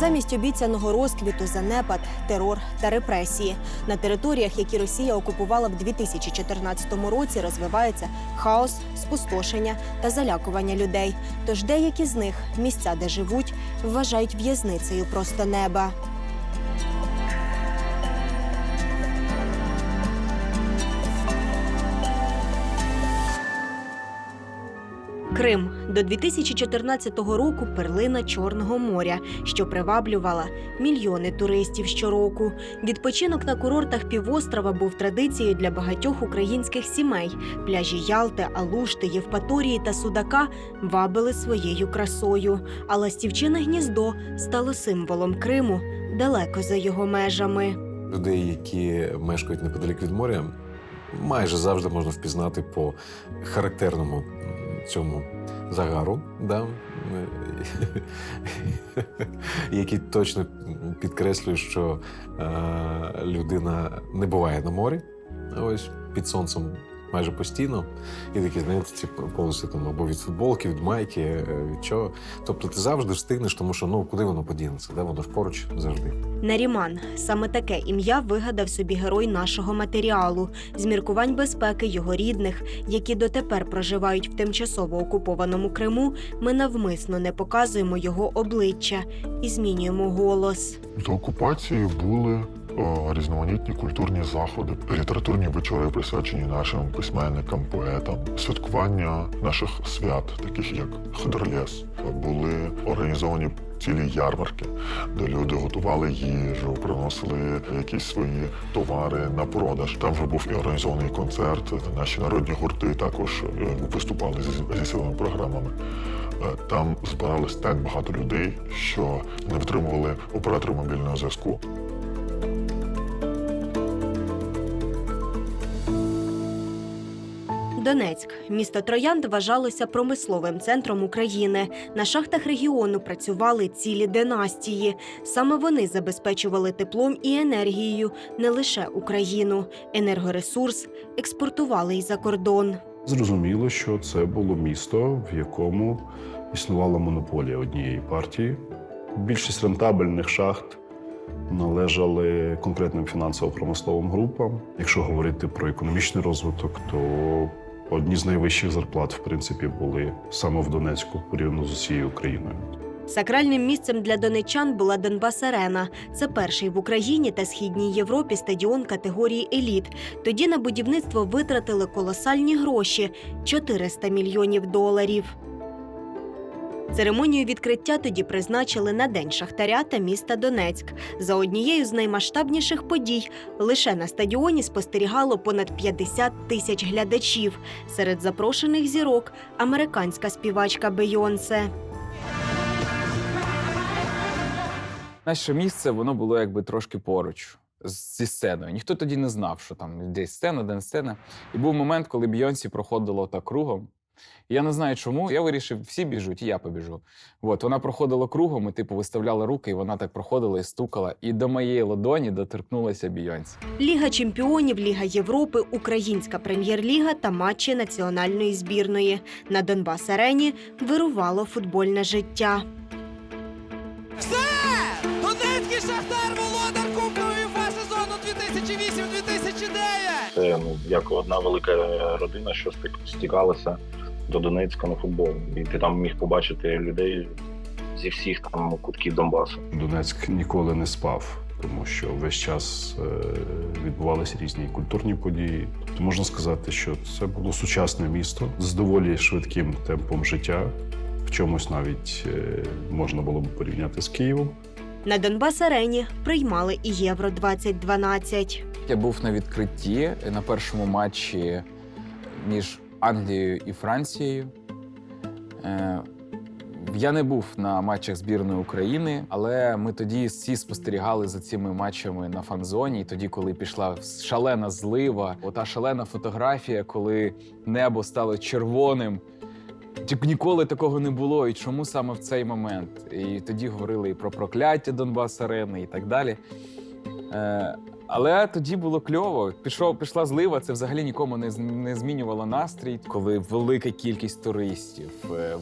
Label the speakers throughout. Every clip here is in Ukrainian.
Speaker 1: Замість обіцяного розквіту занепад, терор та репресії на територіях, які Росія окупувала в 2014 році, розвивається хаос, спустошення та залякування людей. Тож деякі з них місця, де живуть, вважають в'язницею просто неба. Крим до 2014 року перлина Чорного моря, що приваблювала мільйони туристів щороку. Відпочинок на курортах півострова був традицією для багатьох українських сімей. Пляжі Ялти, Алушти, Євпаторії та Судака вабили своєю красою. А ластівчине гніздо стало символом Криму далеко за його межами.
Speaker 2: Людей, які мешкають неподалік від моря, майже завжди можна впізнати по характерному цьому загару, да? який точно підкреслює, що е, людина не буває на морі, ось під сонцем майже постійно. І такі, знаєте, ці полоси там або від футболки, від майки, е, від чого. Тобто ти завжди встигнеш, тому що ну куди воно подінеться? Да? Воно ж поруч завжди.
Speaker 1: Наріман саме таке ім'я вигадав собі герой нашого матеріалу з міркувань безпеки його рідних, які дотепер проживають в тимчасово окупованому Криму. Ми навмисно не показуємо його обличчя і змінюємо голос.
Speaker 3: За окупації були різноманітні культурні заходи, літературні вечори, присвячені нашим письменникам, поетам, святкування наших свят, таких як Хидрлес. Були організовані цілі ярмарки, де люди готували їжу, приносили якісь свої товари на продаж. Там вже був і організований концерт. Наші народні гурти також е, виступали зі, зі своїми програмами. Е, Там збиралось так багато людей, що не витримували оператори мобільного зв'язку.
Speaker 1: Донецьк, місто Троянд вважалося промисловим центром України. На шахтах регіону працювали цілі династії. Саме вони забезпечували теплом і енергією не лише Україну. Енергоресурс експортували й за кордон.
Speaker 4: Зрозуміло, що це було місто, в якому існувала монополія однієї партії. Більшість рентабельних шахт належали конкретним фінансово-промисловим групам. Якщо говорити про економічний розвиток, то одні з найвищих зарплат, в принципі, були саме в Донецьку порівняно з усією Україною.
Speaker 1: Сакральним місцем для донечан була Донбас Арена. Це перший в Україні та східній Європі стадіон категорії еліт. Тоді на будівництво витратили колосальні гроші 400 мільйонів доларів. Церемонію відкриття тоді призначили на День Шахтаря та міста Донецьк. За однією з наймасштабніших подій лише на стадіоні спостерігало понад 50 тисяч глядачів. Серед запрошених зірок американська співачка Бейонсе.
Speaker 5: Наше місце воно було якби трошки поруч зі сценою. Ніхто тоді не знав, що там десь сцена, де сцена. І був момент, коли Бйонсі проходила так кругом. Я не знаю чому. Я вирішив, всі біжуть, і я побіжу. От вона проходила кругом, і типу виставляла руки, і вона так проходила і стукала. І до моєї ладоні доторкнулася Бійонсі.
Speaker 1: Ліга чемпіонів, Ліга Європи, Українська прем'єр-ліга та матчі національної збірної. На Донбас арені вирувало футбольне життя.
Speaker 6: Все! Донецький Шахтар володар Кубку УЄФА сезону 2008-2009!
Speaker 7: Це ну як одна велика родина, що стик- стікалася до Донецька на футбол. І ти там міг побачити людей зі всіх там кутків Донбасу.
Speaker 4: Донецьк ніколи не спав, тому що весь час е, відбувалися різні культурні події. Тобто можна сказати, що це було сучасне місто з доволі швидким темпом життя. В чомусь навіть е, можна було б порівняти з Києвом.
Speaker 1: На Донбас арені приймали і Євро 2012
Speaker 5: Я був на відкритті на першому матчі між Англією і Францією. Е, Я не був на матчах збірної України, але ми тоді всі спостерігали за цими матчами на фан-зоні. І тоді, коли пішла шалена злива, ота шалена фотографія, коли небо стало червоним. Ніколи такого не було. І чому саме в цей момент? І тоді говорили і про прокляття Донбас Арени і так далі. Але тоді було кльово. Пішов, пішла злива, це взагалі нікому не, не змінювало настрій, коли велика кількість туристів, е,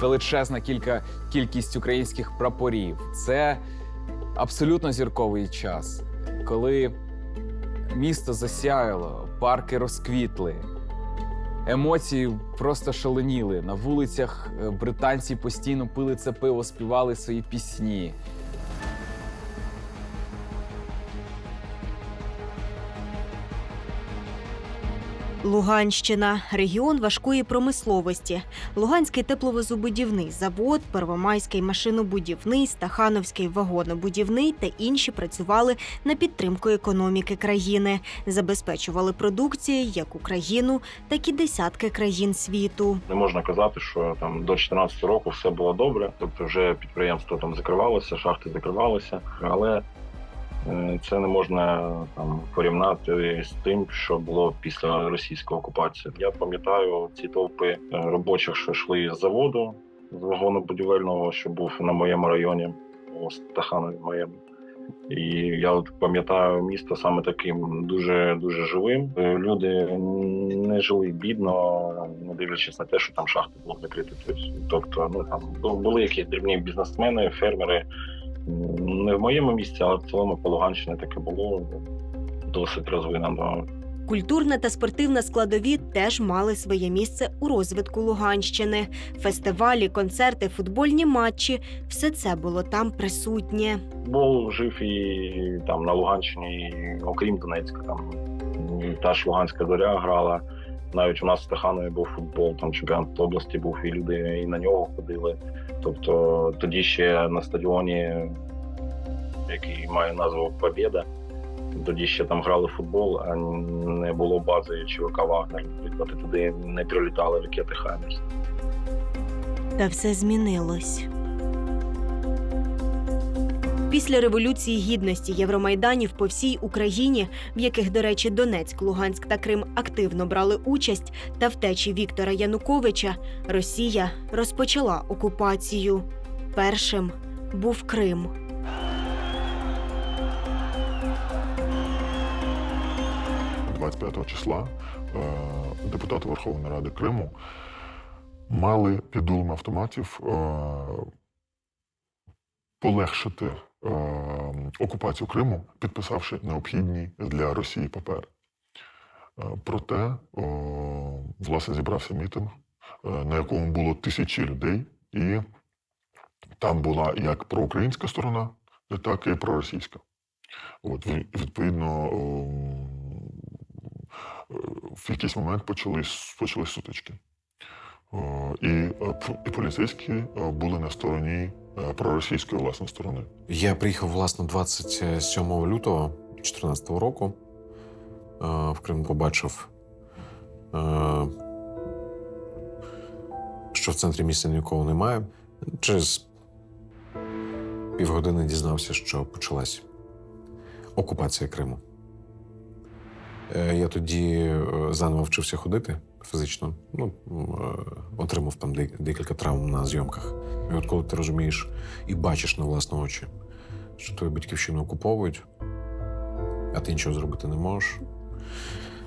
Speaker 5: величезна кілька, кількість українських прапорів. Це абсолютно зірковий час, коли місто засяяло, парки розквітли, емоції просто шаленіли. На вулицях е, британці постійно пили це пиво, співали свої пісні.
Speaker 1: Луганщина регіон важкої промисловості. Луганський тепловозобудівний завод, Первомайський машинобудівний, Стахановський вагонобудівний та інші працювали на підтримку економіки країни, забезпечували продукцією як Україну, так і десятки країн світу.
Speaker 7: Не можна казати, що там до 2014 року все було добре. Тобто, вже підприємство там закривалося, шахти закривалися, але це не можна там порівняти з тим, що було після російської окупації. Я пам'ятаю ці толпи е, робочих, що йшли з заводу з вагонобудівельного, що був на моєму районі, у Стаханові моєму. І я от пам'ятаю місто саме таким дуже дуже живим. Е, Люди не жили бідно, не дивлячись на те, що там шахти були закриті. Тобто, ну там були якісь дрібні бізнесмени, фермери. Не в моєму місці, але в цілому по Луганщині таке було досить розвинено.
Speaker 1: Культурна та спортивна складові теж мали своє місце у розвитку Луганщини. Фестивалі, концерти, футбольні матчі все це було там присутнє.
Speaker 7: Футбол жив і там на Луганщині, і, окрім Донецька, там та ж Луганська зоря грала. Навіть у нас в Стаханові був футбол, там чемпіонат області був, і люди і на нього ходили. Тобто тоді ще на стадіоні, який має назву Побєда, тоді ще там грали футбол, а не було бази ЧВК Вагнер. І туди не прилітали ракети Хаймерс.
Speaker 1: Та все змінилось. Після революції гідності Євромайданів по всій Україні, в яких, до речі, Донецьк, Луганськ та Крим активно брали участь, та втечі Віктора Януковича, Росія розпочала окупацію. Першим був Крим.
Speaker 3: – 25 числа е, депутати Верховної Ради Криму мали під дулом автоматів е, полегшити окупацію Криму, підписавши необхідні для Росії папери. Е, Проте, власне, зібрався мітинг, е, на якому було тисячі людей, і там була як проукраїнська сторона, так і проросійська. От, відповідно, е, в якийсь момент почались, почались сутички. І, е, і поліцейські е, були на стороні е, проросійської власне сторони.
Speaker 2: Я приїхав, власне, 27 лютого 2014 року. Е, В Крим побачив, е, що в центрі місця нікого немає. Через півгодини дізнався, що почалась окупація Криму. Е, Я тоді е, заново вчився ходити фізично. Ну, е, отримав там декілька травм на зйомках. І от коли ти розумієш і бачиш на власні очі, що твою батьківщину окуповують, а ти нічого зробити не можеш.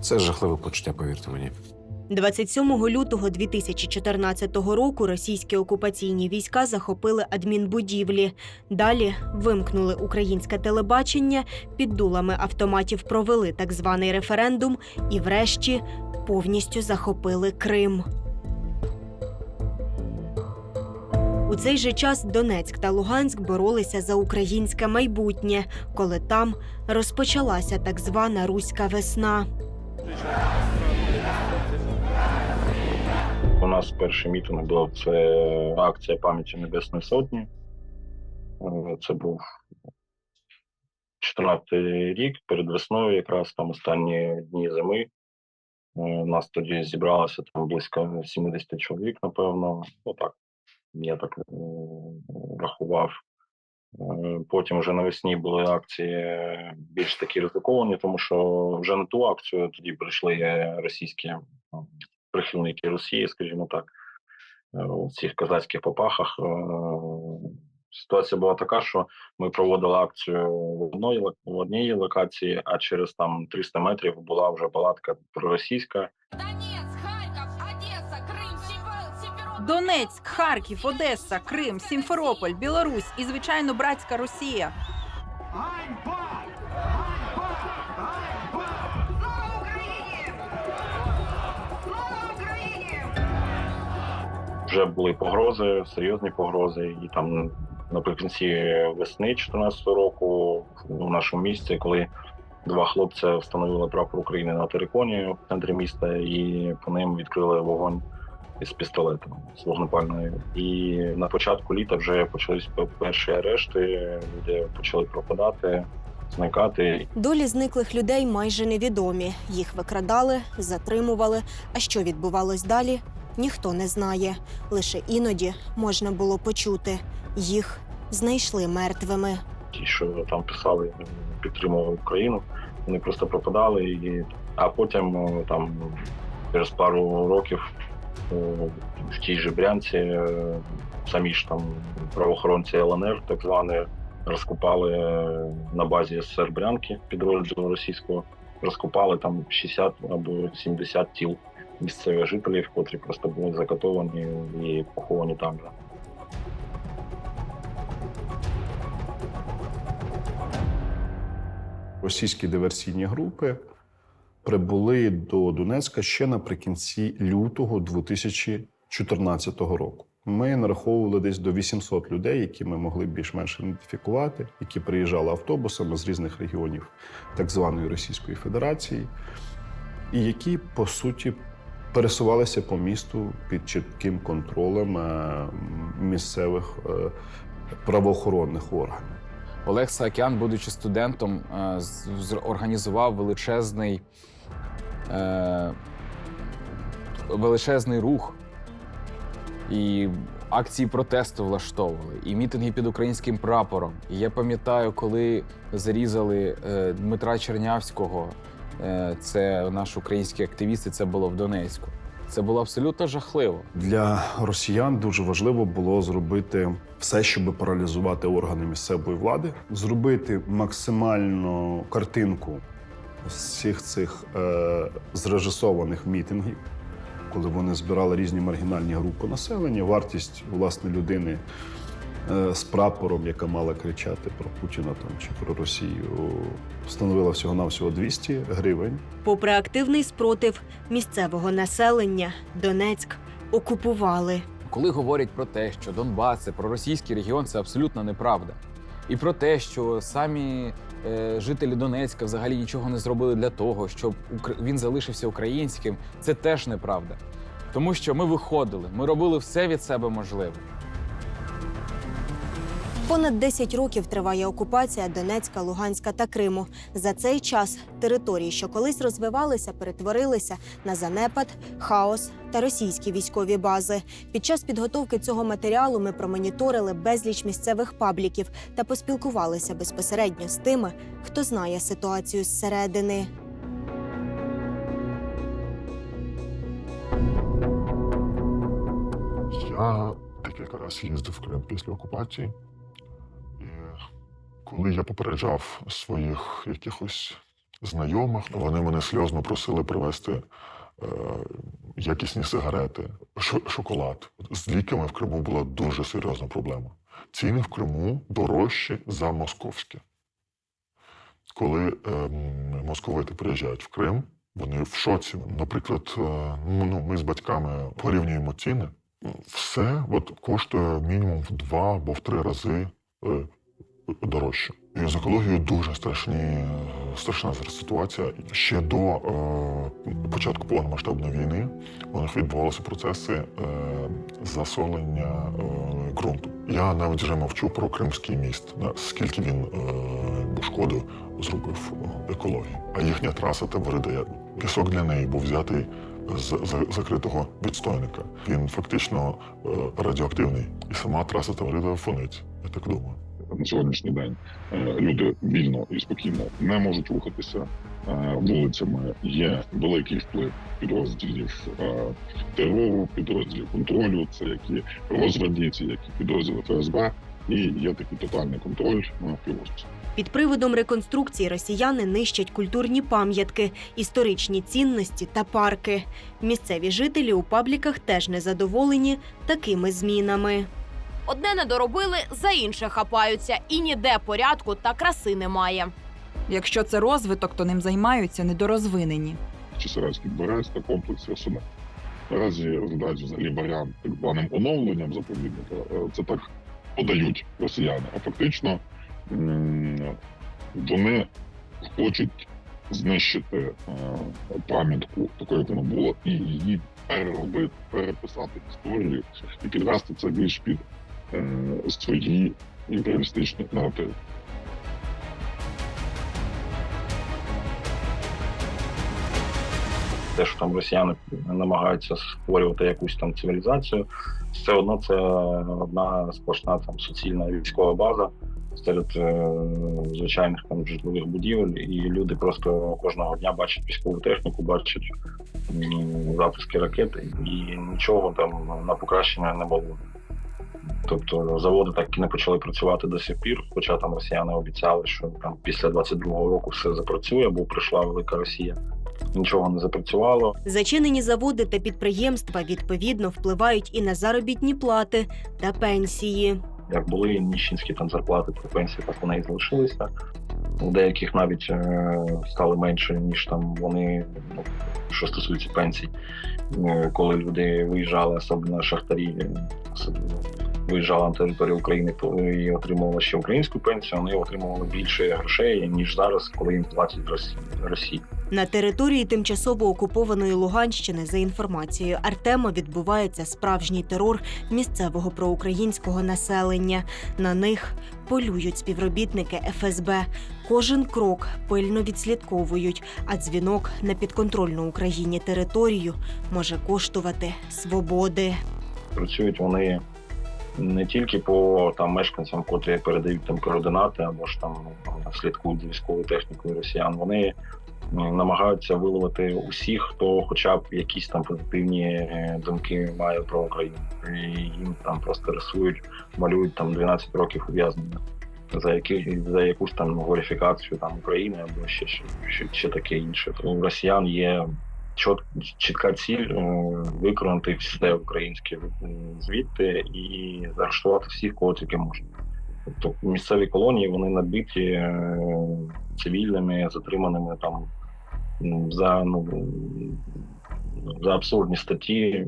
Speaker 2: Це жахливе почуття, повірте мені.
Speaker 1: 27 лютого 2014 року російські окупаційні війська захопили адмінбудівлі. Далі вимкнули українське телебачення, під дулами автоматів провели так званий референдум і, врешті, повністю захопили Крим. У цей же час Донецьк та Луганськ боролися за українське майбутнє, коли там розпочалася так звана Руська весна.
Speaker 7: У нас перший мітинг був це акція пам'яті Небесної Сотні. Це був 14 рік, перед весною, якраз там останні дні зими. Е, нас тоді зібралося там близько 70 чоловік, напевно. Ну так, я так е, рахував. Е, Потім вже навесні були акції більш такі ризиковані, тому що вже на ту акцію тоді прийшли російські прихильники Росії, скажімо так, у цих козацьких попахах. Ситуація була така, що ми проводили акцію в одній, лок- в одній локації, а через там 300 метрів була вже палатка проросійська.
Speaker 8: Донецк, Харьков, Одесса, Крым, Симфе-
Speaker 9: Донецьк, Харків, Одеса, Крим, Сімферополь, Білорусь і, звичайно, братська Росія.
Speaker 7: Вже були погрози, серйозні погрози, і там наприкінці весни 2014 року в нашому місті, коли два хлопця встановили прапор України на териконі в центрі міста, і по ним відкрили вогонь із пістолета з вогнепальною. І на початку літа вже почались перші арешти, люди почали пропадати, зникати.
Speaker 1: Долі зниклих людей майже невідомі. Їх викрадали, затримували. А що відбувалось далі, ніхто не знає. Лише іноді можна було почути їх знайшли мертвими.
Speaker 7: ті, що там писали, підтримували Україну, вони просто пропадали. І... А потім там через пару років в тій же Брянці е, самі ж там правоохоронці ЛНР, так звані, розкопали е, на базі СССР Брянки підрозділу російського, розкопали там 60 або 70 тіл місцевих жителів, котрі просто були закатовані і поховані там же.
Speaker 4: Російські диверсійні групи прибули до Донецька ще наприкінці лютого 2014 року. Ми нараховували десь до 800 людей, які ми могли більш-менш ідентифікувати, які приїжджали автобусами з різних регіонів так званої Російської Федерації, і які по суті пересувалися по місту під чітким контролем е, місцевих е, правоохоронних органів.
Speaker 5: Олег Саакян, будучи студентом, е, організував величезний, величезний рух. І акції протесту влаштовували, і мітинги під українським прапором. І я пам'ятаю, коли зарізали Дмитра Чернявського, це наш український активіст, і це було в Донецьку. Це було абсолютно жахливо.
Speaker 4: Для росіян дуже важливо було зробити все, щоб паралізувати органи місцевої влади, зробити максимальну картинку з всіх цих е, зрежисованих мітингів, коли вони збирали різні маргінальні групи населення. Вартість власне людини е, з прапором, яка мала кричати про Путіна там чи про Росію, становила всього навсього 200 гривень.
Speaker 1: Попри активний спротив місцевого населення, Донецьк окупували.
Speaker 5: Коли говорять про те, що Донбас це проросійський регіон, це абсолютно неправда. І про те, що самі е, жителі Донецька взагалі нічого не зробили для того, щоб Укр- він залишився українським, це теж неправда. Тому що ми виходили, ми робили все від себе можливе.
Speaker 1: Понад 10 років триває окупація Донецька, Луганська та Криму. За цей час території, що колись розвивалися, перетворилися на занепад, хаос та російські військові бази. Під час підготовки цього матеріалу ми промоніторили безліч місцевих пабліків та поспілкувалися безпосередньо з тими, хто знає ситуацію зсередини.
Speaker 3: Я декілька разів їздив в Крим після окупації. Коли я попереджав своїх якихось знайомих, вони мене сльозно просили привезти е, якісні сигарети, шоколад. З ліками в Криму була дуже серйозна проблема. Ціни в Криму дорожчі за московські. Коли ем, московити приїжджають в Крим, вони в шоці. Наприклад, е, ну, ми з батьками порівнюємо ціни все от коштує мінімум в два або в три рази е, дорожче. І з екологією дуже страшні, страшна зараз ситуація. Ще до е, початку повномасштабної війни у них відбувалися процеси е, засолення е, ґрунту. Я навіть вже мовчу про Кримський міст, на- скільки він е, шкоду зробив е, екології. А їхня траса Таврида, пісок для неї був взятий з закритого відстойника. Він фактично е, радіоактивний. І сама траса Таврида фонить. Я так думаю.
Speaker 9: На сьогоднішній день е, люди вільно і спокійно не можуть рухатися е, вулицями. Є великий вплив підрозділів е, терору, підрозділів контролю. Це які розвідниці, які підрозділи ФСБ, і є такий тотальний контроль на півострів.
Speaker 1: Під приводом реконструкції росіяни нищать культурні пам'ятки, історичні цінності та парки. Місцеві жителі у пабліках теж незадоволені такими змінами.
Speaker 10: Одне не доробили, за інше хапаються, і ніде порядку та краси немає.
Speaker 11: Якщо це розвиток, то ним займаються недорозвинені.
Speaker 9: Чесарецький Берез та комплекс Ясуне. Наразі розглядають взагалі варіант так званим оновленням заповідника. Е, Це так подають росіяни. А фактично вони хочуть знищити е, пам'ятку, такою як вона була, і її переробити, переписати історію і підвести це більш під свої імперіалістичні наративи.
Speaker 7: те, що там росіяни намагаються створювати якусь там цивілізацію, все одно це одна сплошна там суцільна військова база серед е, звичайних там житлових будівель, і люди просто кожного дня бачать військову техніку, бачать запуски ракет, і нічого там на покращення не було. Тобто заводи так і не почали працювати до сих пір, хоча там росіяни обіцяли, що там після 22-го року все запрацює, бо прийшла велика Росія. Нічого не запрацювало.
Speaker 1: Зачинені заводи та підприємства відповідно впливають і на заробітні плати та пенсії.
Speaker 7: як були ніщинські там зарплати та пенсії, так вони і залишилися. У деяких навіть е, стали менше, ніж там вони, ну, що стосується пенсій. Е, Коли люди виїжджали, особливо шахтарі, е, особливо виїжджали на територію України то і отримували ще українську пенсію, вони отримували більше грошей, ніж зараз, коли їм платять. Росії.
Speaker 1: На території тимчасово окупованої Луганщини, за інформацією Артема, відбувається справжній терор місцевого проукраїнського населення. На них полюють співробітники ФСБ. Кожен крок пильно відслідковують, а дзвінок на підконтрольну Україні територію може коштувати свободи.
Speaker 7: працюють вони не тільки по там мешканцям, котрі передають там координати або ж там ну, слідкують за військовою технікою росіян. Вони намагаються виловити усіх, хто хоча б якісь там позитивні е, думки має про Україну. І їм там просто рисують, малюють там 12 років ув'язнення. За які за якусь там глорифікацію там України або ще, ще, ще таке інше. У росіян є чот, чітка ціль е, все українське е, звідти і заарештувати всіх, кого тільки можна. Тобто місцеві колонії вони набиті е, цивільними, затриманими там за ну за абсурдні статті.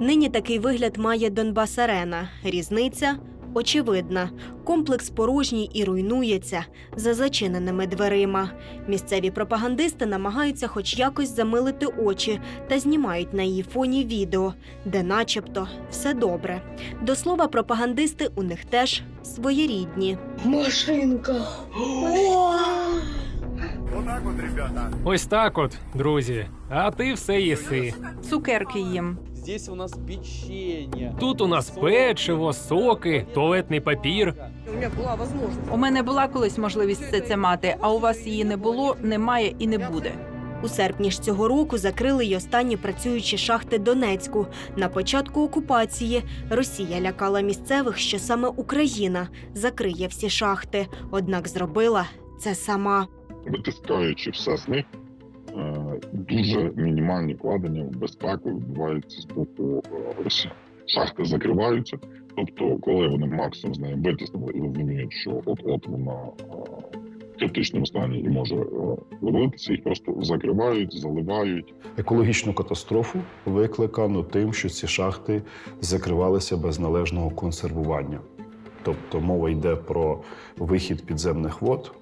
Speaker 1: Нині такий вигляд має Донбас Арена. Різниця очевидна. Комплекс порожній і руйнується за зачиненими дверима. Місцеві пропагандисти намагаються хоч якось замилити очі та знімають на її фоні відео, де, начебто, все добре. До слова, пропагандисти у них теж своєрідні.
Speaker 8: Машинка.
Speaker 12: Ось так от, друзі. А ти все їси.
Speaker 11: Цукерки їм.
Speaker 6: Здесь у нас печенье.
Speaker 12: Тут у нас печиво, соки, туалетний папір.
Speaker 8: У меня была возможность.
Speaker 11: У мене була колись можливість все це мати, а у вас її не було, немає і не буде.
Speaker 1: У серпні ж цього року закрили й останні працюючі шахти Донецьку. На початку окупації Росія лякала місцевих, що саме Україна закриє всі шахти. Однак зробила це сама.
Speaker 9: витискаючи все з них, дуже мінімальні вкладення в безпеку відбуваються з боку е, Росії. Шахти закриваються, тобто, коли вони максимум з неї витиснули і розуміють, що от-от вона е, в критичному стані і може е, їх просто закривають, заливають.
Speaker 4: Екологічну катастрофу викликано тим, що ці шахти закривалися без належного консервування. Тобто мова йде про вихід підземних вод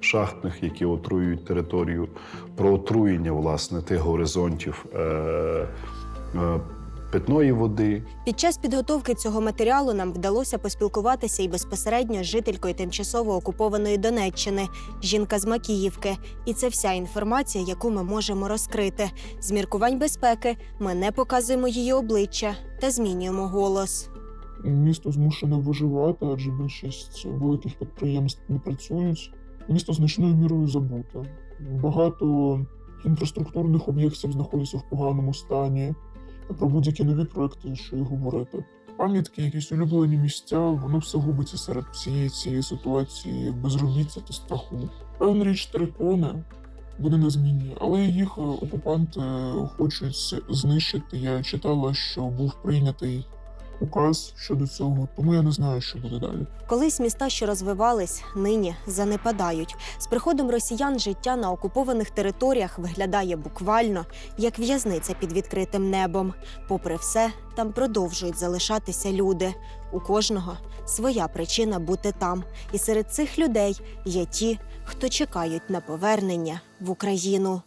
Speaker 4: шахтних, які отруюють територію, про отруєння власне тих горизонтів е- е- питної води,
Speaker 1: Під час підготовки цього матеріалу нам вдалося поспілкуватися і безпосередньо з жителькою тимчасово окупованої Донеччини, жінка з Макіївки. І це вся інформація, яку ми можемо розкрити. З міркувань безпеки ми не показуємо її обличчя та змінюємо голос.
Speaker 13: Місто змушене виживати, адже більшість великих підприємств не працюють. Місто значною мірою забуте. Багато інфраструктурних об'єктів знаходяться в поганому стані. Про будь-які нові проекти, що й говорити. Пам'ятки, якісь улюблені місця, воно все губиться серед всієї цієї ситуації безробіття та страху. Певна річ терикони, вони незмінні, але їх е, окупанти хочуть знищити. Я читала, що був прийнятий указ щодо цього, тому я не знаю, що буде далі.
Speaker 1: Колись міста, що розвивались, нині занепадають. З приходом росіян життя на окупованих територіях виглядає буквально як в'язниця під відкритим небом. Попри все, там продовжують залишатися люди. У кожного своя причина бути там. І серед цих людей є ті, хто чекають на повернення в Україну.